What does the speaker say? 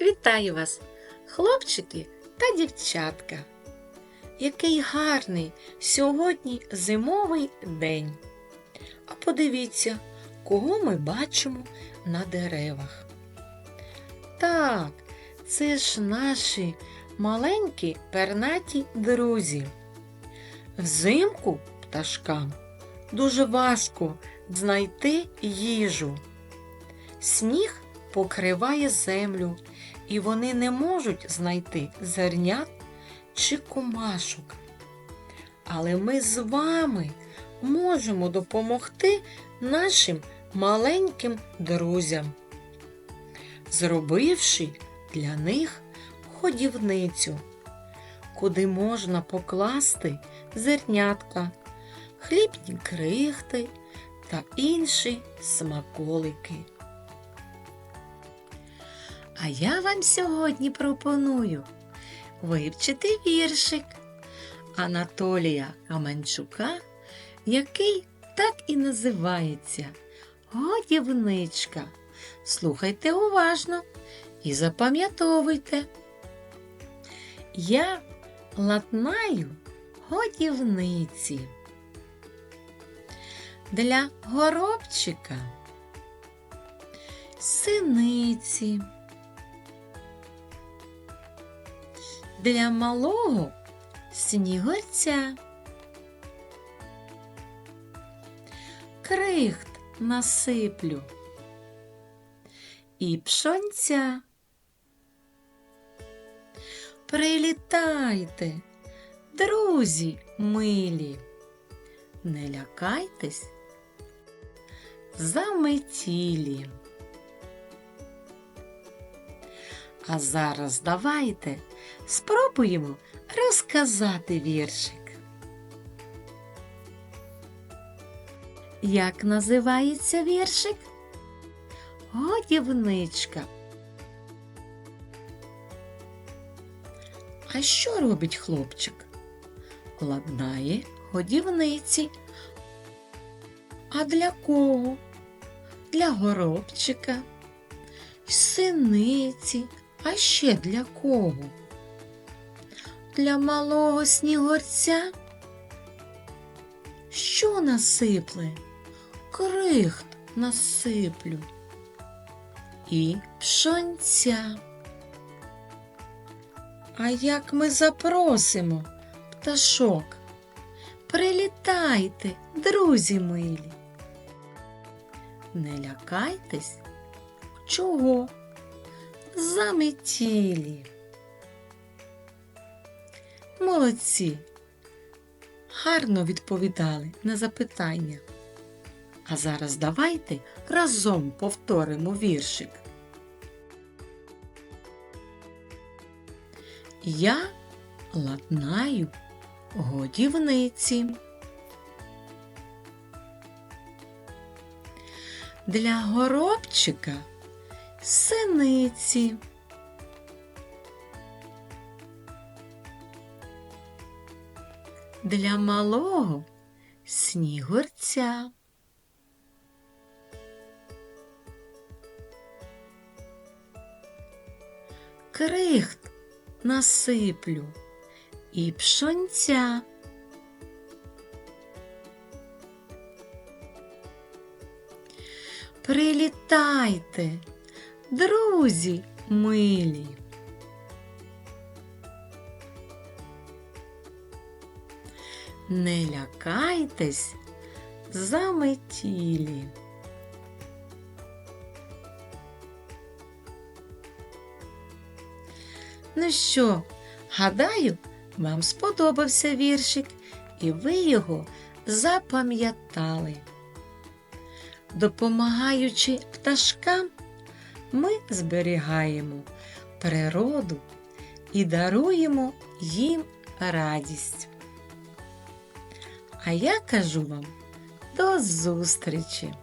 Вітаю вас, хлопчики та дівчатка. Який гарний сьогодні зимовий день. А подивіться, кого ми бачимо на деревах. Так, це ж наші маленькі пернаті друзі. Взимку пташкам дуже важко знайти їжу. Сніг покриває землю, і вони не можуть знайти зернят чи комашок. Але ми з вами можемо допомогти нашим маленьким друзям, зробивши для них ходівницю, куди можна покласти зернятка, хлібні крихти та інші смаколики. А я вам сьогодні пропоную вивчити віршик Анатолія Каменчука, який так і називається Годівничка. Слухайте уважно і запам'ятовуйте. Я латнаю годівниці. Для горобчика синиці. Для малого снігорця. Крихт насиплю і пшонця. Прилітайте, друзі милі, не лякайтесь заметілі. А зараз давайте спробуємо розказати віршик. Як називається віршик? Годівничка. А що робить хлопчик? Ладнає годівниці. А для кого? Для горобчика, синиці, а ще для кого? Для малого снігорця? Що насипле? Крихт насиплю і пшонця. А як ми запросимо, пташок, прилітайте, друзі милі. Не лякайтесь, чого? Заметілі. Молодці. Гарно відповідали на запитання. А зараз давайте разом повторимо віршик. Я ладнаю годівниці. Для горобчика синиці. Для малого снігурця. Крихт насиплю і пшонця. Прилітайте, друзі милі. Не лякайтесь заметілі. Ну що, гадаю, вам сподобався віршик, і ви його запам'ятали. Допомагаючи пташкам, ми зберігаємо природу і даруємо їм радість. А я кажу вам до зустрічі!